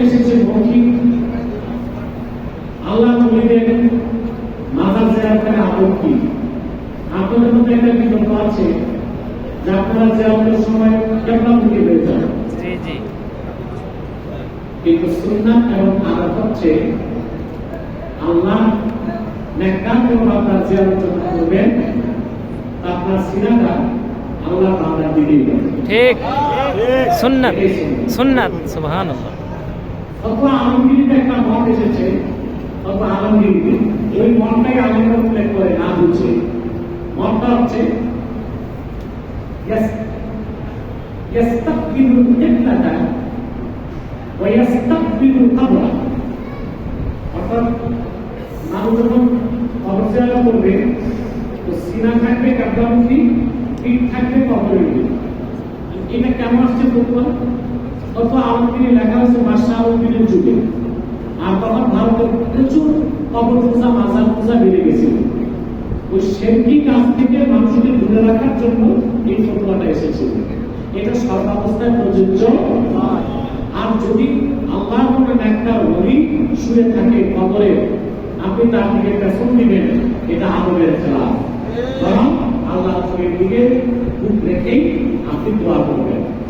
এসেছে মৌখিক আল্লাহ মাজার জিয়ারতের আদব কি আপনাদের মধ্যে একটা বিকল্প আছে যে আপনারা জিয়ারতের সময় কেবলামুখী হয়ে যান জি জি। কিন্তু সুন্নাত এবং আদব হচ্ছে আল্লাহ এবং আপনার জিয়ারত করবেন আপনার সিনাটা আল্লাহ তাআলা দিকে ঠিক। সুন্নাত। সুন্নাত। সুবহান অথবা আলমগিরিতে একটা মত এসেছে, অথবা আলমগিরিতে ওই মনটাই আলমগিরি উল্লেখ করে, না বুঝে। মনটা হচ্ছে কিবলাতা ওয়া ইয়াস্তাকবিলুল কাবরা। অর্থাৎ যখন করবে, তো সিনা থাকবে কাবলামুখী থাকবে কবরের এটা কেমন আসছে বলুন অথবা আলমগীরি লেখা হয়েছে বাদশাহ আলমগীরের যুগে। আর তখন ভারতে প্রচুর কবর পূজা বেড়ে মানুষকে রাখার জন্য এই এটা প্রযোজ্য। আর যদি আল্লাহ একটা আপনি তার পেছন দিবেন, এটা বরং আল্লাহ আপনি দোয়া করবেন।